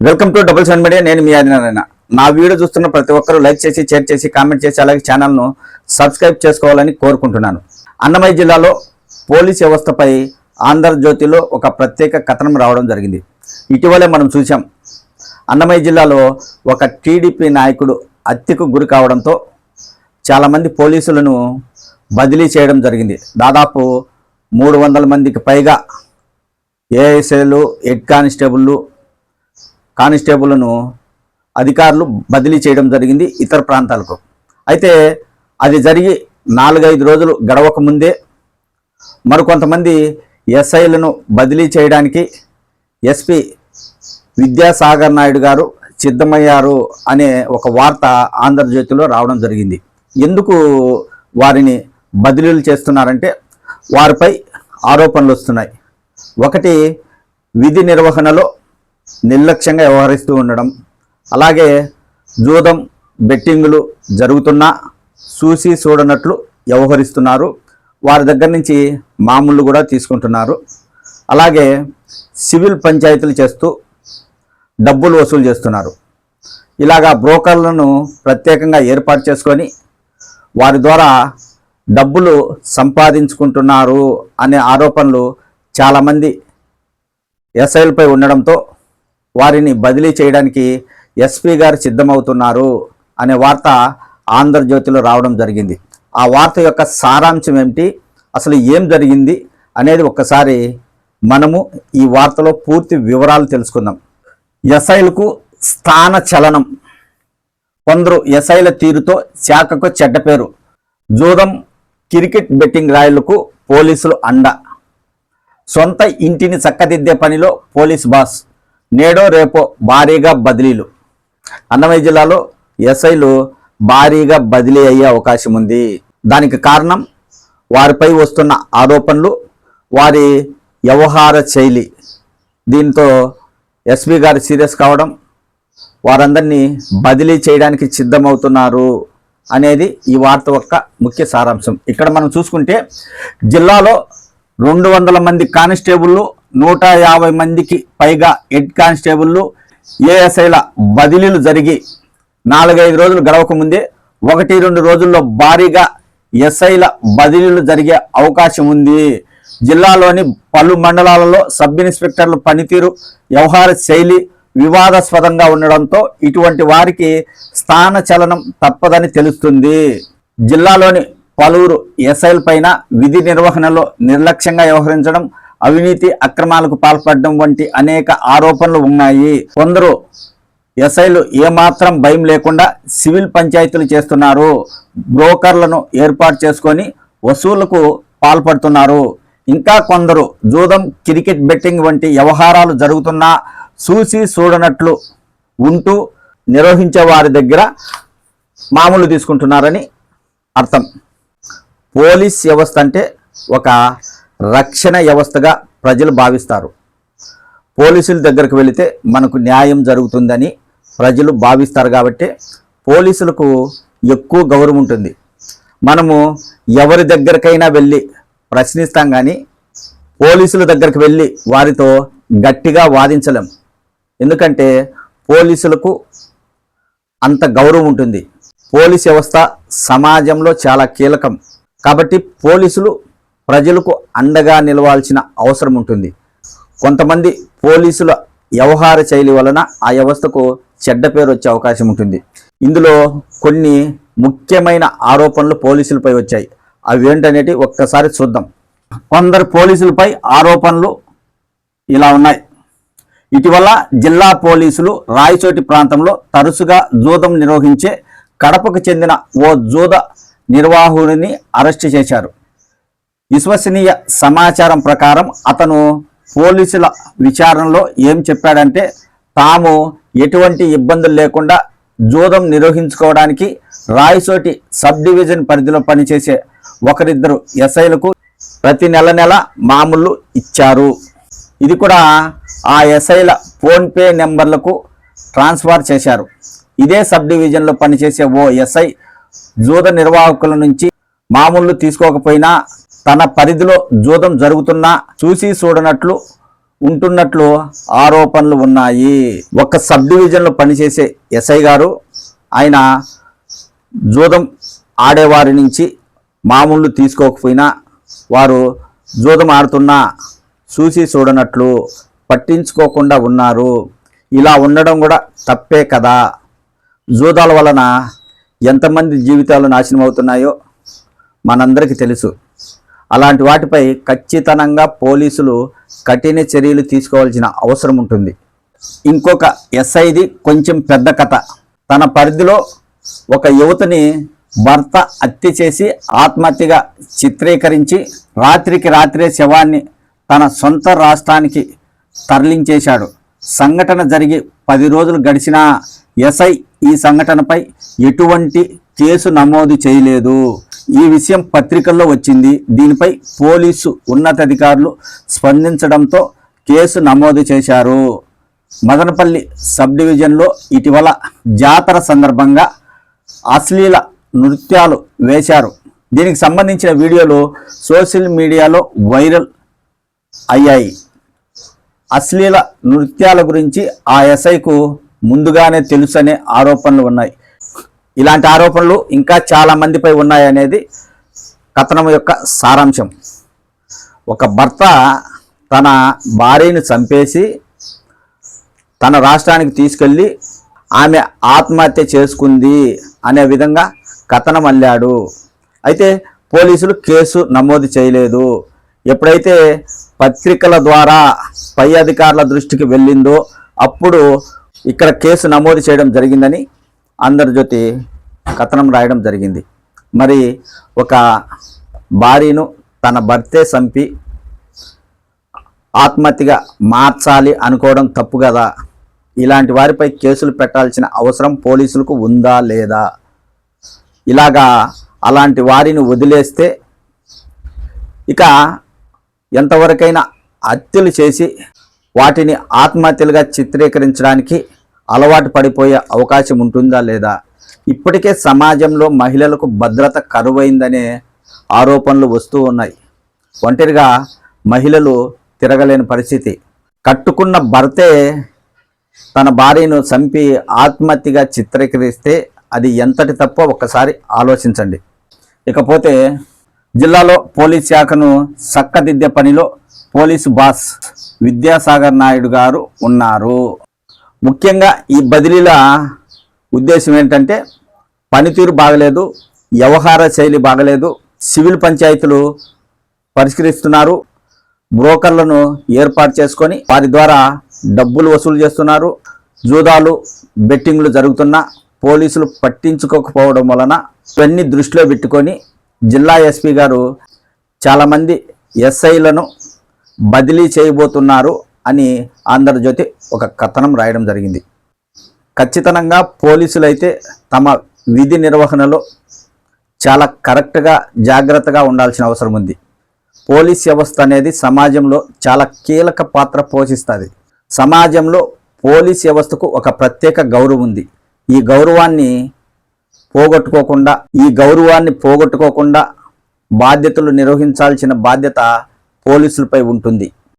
Welcome to double seven media నేను మీ ఆదినారాయణ. నా వీడియో చూస్తున్న ప్రతి ఒక్కరూ లైక్ చేసి షేర్ చేసి కామెంట్ చేసి అలాగే ఛానల్ను సబ్స్క్రైబ్ చేసుకోవాలని కోరుకుంటున్నాను. అన్నమయ్య జిల్లాలో పోలీస్ వ్యవస్థపై ఆంధ్రజ్యోతిలో ఒక ప్రత్యేక కథనం రావడం జరిగింది. ఇటీవలే మనం చూసాం అన్నమయ్య జిల్లాలో ఒక టీడీపీ నాయకుడు హత్యకు గురి కావడంతో చాలామంది పోలీసులను బదిలీ చేయడం జరిగింది. దాదాపు మూడు వందల మందికి పైగా ఏఎస్ఏలు హెడ్ కానిస్టేబుళ్ళు కానిస్టేబుల్ను అధికారులు బదిలీ చేయడం జరిగింది ఇతర ప్రాంతాలకు. అయితే అది జరిగి నాలుగైదు రోజులు గడవక ముందే మరికొంతమంది ఎస్ఐలను బదిలీ చేయడానికి ఎస్పి విద్యాసాగర్ నాయుడు గారు సిద్ధమయ్యారు అనే ఒక వార్త ఆంధ్రజ్యోతిలో రావడం జరిగింది. ఎందుకు వారిని బదిలీలు చేస్తున్నారంటే వారిపై ఆరోపణలు వస్తున్నాయి. ఒకటి విధి నిర్వహణలో నిర్లక్ష్యంగా వ్యవహరిస్తూ ఉండడం అలాగే జూదం బెట్టింగులు జరుగుతున్నా చూసి చూడనట్లు వ్యవహరిస్తున్నారు. వారి దగ్గర నుంచి మామూలు కూడా తీసుకుంటున్నారు. అలాగే సివిల్ పంచాయతీలు చేస్తూ డబ్బులు వసూలు చేస్తున్నారు. ఇలాగా బ్రోకర్లను ప్రత్యేకంగా ఏర్పాటు చేసుకొని వారి ద్వారా డబ్బులు సంపాదించుకుంటున్నారు అనే ఆరోపణలు చాలామంది ఎస్ఐలపై ఉండడంతో వారిని బదిలీ చేయడానికి ఎస్పీ గారు సిద్ధమవుతున్నారు అనే వార్త ఆంధ్రజ్యోతిలో రావడం జరిగింది. ఆ వార్త యొక్క సారాంశం ఏమిటి? అసలు ఏం జరిగింది? అనేది ఒక్కసారి మనము ఈ వార్తలో పూర్తి వివరాలు తెలుసుకుందాం. ఎస్ఐలకు స్థాన చలనం. కొందరు ఎస్ఐల తీరుతో శాఖకు చెడ్డ పేరు. జూదం క్రికెట్ బెట్టింగ్ రాయులకు పోలీసులు అండ. సొంత ఇంటిని చక్కదిద్దే పనిలో పోలీస్ బాస్. నేడో రేపో భారీగా బదిలీలు. అన్నమయ్య జిల్లాలో ఎస్ఐలు భారీగా బదిలీ అయ్యే అవకాశం ఉంది. దానికి కారణం వారిపై వస్తున్న ఆరోపణలు వారి వ్యవహార శైలి. దీంతో ఎస్పీ గారు సీరియస్ కావడం వారందరినీ బదిలీ చేయడానికి సిద్ధమవుతున్నారు అనేది ఈ వార్త యొక్క ముఖ్య సారాంశం. ఇక్కడ మనం చూసుకుంటే జిల్లాలో రెండు వందల మంది కానిస్టేబుళ్ళు నూట యాభై మందికి పైగా హెడ్ కానిస్టేబుళ్ళు ఏఎస్ఐల బదిలీలు జరిగి నాలుగైదు రోజులు గడవకముందే ఒకటి రెండు రోజుల్లో భారీగా ఎస్ఐల బదిలీలు జరిగే అవకాశం ఉంది. జిల్లాలోని పలు మండలాలలో సబ్ ఇన్స్పెక్టర్ల పనితీరు వ్యవహార శైలి వివాదాస్పదంగా ఉండడంతో ఇటువంటి వారికి స్థాన చలనం తప్పదని తెలుస్తుంది. జిల్లాలోని పలువురు ఎస్ఐల పైన విధి నిర్వహణలో నిర్లక్ష్యంగా వ్యవహరించడం అవినీతి అక్రమాలకు పాల్పడడం వంటి అనేక ఆరోపణలు ఉన్నాయి. కొందరు ఎస్ఐలు ఏమాత్రం భయం లేకుండా సివిల్ పంచాయతీలు చేస్తున్నారు. బ్రోకర్లను ఏర్పాటు చేసుకొని వసూళ్ళకు పాల్పడుతున్నారు. ఇంకా కొందరు జూదం క్రికెట్ బెట్టింగ్ వంటి వ్యవహారాలు జరుగుతున్నా చూసి చూడనట్లు ఉంటూ నిర్వహించే వారి దగ్గర మామూలు తీసుకుంటున్నారని అర్థం. పోలీస్ వ్యవస్థ అంటే ఒక రక్షణ వ్యవస్థగా ప్రజలు భావిస్తారు. పోలీసుల దగ్గరకు వెళితే మనకు న్యాయం జరుగుతుందని ప్రజలు భావిస్తారు కాబట్టి పోలీసులకు ఎక్కువ గౌరవం ఉంటుంది. మనము ఎవరి దగ్గరకైనా వెళ్ళి ప్రశ్నిస్తాం కానీ పోలీసుల దగ్గరికి వెళ్ళి వారితో గట్టిగా వాదించలేం. ఎందుకంటే పోలీసులకు అంత గౌరవం ఉంటుంది. పోలీస్ వ్యవస్థ సమాజంలో చాలా కీలకం. కాబట్టి పోలీసులు ప్రజలకు అండగా నిలవాల్సిన అవసరం ఉంటుంది. కొంతమంది పోలీసుల వ్యవహార శైలి వలన ఆ వ్యవస్థకు చెడ్డ పేరు వచ్చే అవకాశం ఉంటుంది. ఇందులో కొన్ని ముఖ్యమైన ఆరోపణలు పోలీసులపై వచ్చాయి. అవి ఏంటనేటి ఒక్కసారి చూద్దాం. కొందరు పోలీసులపై ఆరోపణలు ఇలా ఉన్నాయి. ఇటీవల జిల్లా పోలీసులు రాయచోటి ప్రాంతంలో తరచుగా జూదం నిర్వహించే కడపకు చెందిన ఓ జూద నిర్వాహకుడిని అరెస్టు చేశారు. విశ్వసనీయ సమాచారం ప్రకారం అతను పోలీసుల విచారణలో ఏం చెప్పాడంటే తాము ఎటువంటి ఇబ్బందులు లేకుండా జూదం నిర్వహించుకోవడానికి రాయచోటి సబ్ డివిజన్ పరిధిలో పనిచేసే ఒకరిద్దరు ఎస్ఐలకు ప్రతి నెల నెల మామూలు ఇచ్చారు. ఇది కూడా ఆ ఎస్ఐల ఫోన్పే నెంబర్లకు ట్రాన్స్ఫర్ చేశారు. ఇదే సబ్ డివిజన్లో పనిచేసే ఓ ఎస్ఐ జూద నిర్వాహకుల నుంచి మామూలు తీసుకోకపోయినా తన పరిధిలో జూదం జరుగుతున్నా చూసి చూడనట్లు ఉంటున్నట్లు ఆరోపణలు ఉన్నాయి. ఒక సబ్ డివిజన్లో పనిచేసే ఎస్ఐ గారు ఆయన జూదం ఆడేవారి నుంచి మామూలు తీసుకోకపోయినా వారు జూదం ఆడుతున్నా చూసి చూడనట్లు పట్టించుకోకుండా ఉన్నారు. ఇలా ఉండడం కూడా తప్పే కదా. జూదాల వలన ఎంతమంది జీవితాలు నాశనం అవుతున్నాయో మనందరికీ తెలుసు. అలాంటి వాటిపై ఖచ్చితంగా పోలీసులు కఠిన చర్యలు తీసుకోవాల్సిన అవసరం ఉంటుంది. ఇంకొక ఎస్ఐది కొంచెం పెద్ద కథ. తన పరిధిలో ఒక యువతని భర్త హత్య చేసి ఆత్మహత్యగా చిత్రీకరించి రాత్రికి రాత్రే శవాన్ని తన సొంత రాష్ట్రానికి తరలించేశాడు. సంఘటన జరిగి పది రోజులు గడిచినా ఎస్ఐ ఈ సంఘటనపై ఎటువంటి కేసు నమోదు చేయలేదు. ఈ విషయం పత్రికల్లో వచ్చింది. దీనిపై పోలీసు ఉన్నతాధికారులు స్పందించడంతో కేసు నమోదు చేశారు. మదనపల్లి సబ్ డివిజన్లో ఇటీవల జాతర సందర్భంగా అశ్లీల నృత్యాలు వేశారు. దీనికి సంబంధించిన వీడియోలు సోషల్ మీడియాలో వైరల్ అయ్యాయి. అశ్లీల నృత్యాల గురించి ఆ ఎస్ఐకు ముందుగానే తెలుసనే ఆరోపణలు ఉన్నాయి. ఇలాంటి ఆరోపణలు ఇంకా చాలా మందిపై ఉన్నాయనేది కథనం యొక్క సారాంశం. ఒక భర్త తన భార్యను చంపేసి తన రాష్ట్రానికి తీసుకెళ్ళి ఆమె ఆత్మహత్య చేసుకుంది అనే విధంగా కథనం అల్లాడు. అయితే పోలీసులు కేసు నమోదు చేయలేదు. ఎప్పుడైతే పత్రికల ద్వారా పై అధికారుల దృష్టికి వెళ్ళిందో అప్పుడు ఇక్కడ కేసు నమోదు చేయడం జరిగిందని అందరి జ్యోతి కథనం రాయడం జరిగింది. మరి ఒక భార్యను తన భర్తే చంపి ఆత్మహత్యగా మార్చాలి అనుకోవడం తప్పు కదా? ఇలాంటి వారిపై కేసులు పెట్టాల్సిన అవసరం పోలీసులకు ఉందా లేదా? ఇలాగా అలాంటి వారిని వదిలేస్తే ఇక ఎంతవరకైనా హత్యలు చేసి వాటిని ఆత్మహత్యలుగా చిత్రీకరించడానికి అలవాటు పడిపోయే అవకాశం ఉంటుందా లేదా? ఇప్పటికే సమాజంలో మహిళలకు భద్రత కరువైందనే ఆరోపణలు వస్తూ ఉన్నాయి. ఒంటరిగా మహిళలు తిరగలేని పరిస్థితి. కట్టుకున్న భర్తే తన భార్యను చంపి ఆత్మహత్యగా చిత్రీకరిస్తే అది ఎంతటి తప్పో ఒక్కసారి ఆలోచించండి. ఇకపోతే జిల్లాలో పోలీస్ శాఖను చక్కదిద్దే పనిలో పోలీసు బాస్ విద్యాసాగర్ నాయుడు గారు ఉన్నారు. ముఖ్యంగా ఈ బదిలీల ఉద్దేశం ఏంటంటే పనితీరు బాగలేదు వ్యవహార శైలి బాగలేదు సివిల్ పంచాయతీలు పరిష్కరిస్తున్నారు బ్రోకర్లను ఏర్పాటు చేసుకొని వారి ద్వారా డబ్బులు వసూలు చేస్తున్నారు జూదాలు బెట్టింగ్లు జరుగుతున్నా పోలీసులు పట్టించుకోకపోవడం వలన ఇవన్నీ దృష్టిలో పెట్టుకొని జిల్లా ఎస్పీ గారు చాలామంది ఎస్ఐలను బదిలీ చేయబోతున్నారు అని ఆంధ్రజ్యోతి ఒక కథనం రాయడం జరిగింది. ఖచ్చితంగా పోలీసులైతే తమ విధి నిర్వహణలో చాలా కరెక్ట్గా జాగ్రత్తగా ఉండాల్సిన అవసరం ఉంది. పోలీస్ వ్యవస్థ అనేది సమాజంలో చాలా కీలక పాత్ర పోషిస్తుంది. సమాజంలో పోలీస్ వ్యవస్థకు ఒక ప్రత్యేక గౌరవం ఉంది. ఈ గౌరవాన్ని పోగొట్టుకోకుండా ఈ గౌరవాన్ని పోగొట్టుకోకుండా బాధ్యతలు నిర్వహించాల్సిన బాధ్యత పోలీసులపై ఉంటుంది.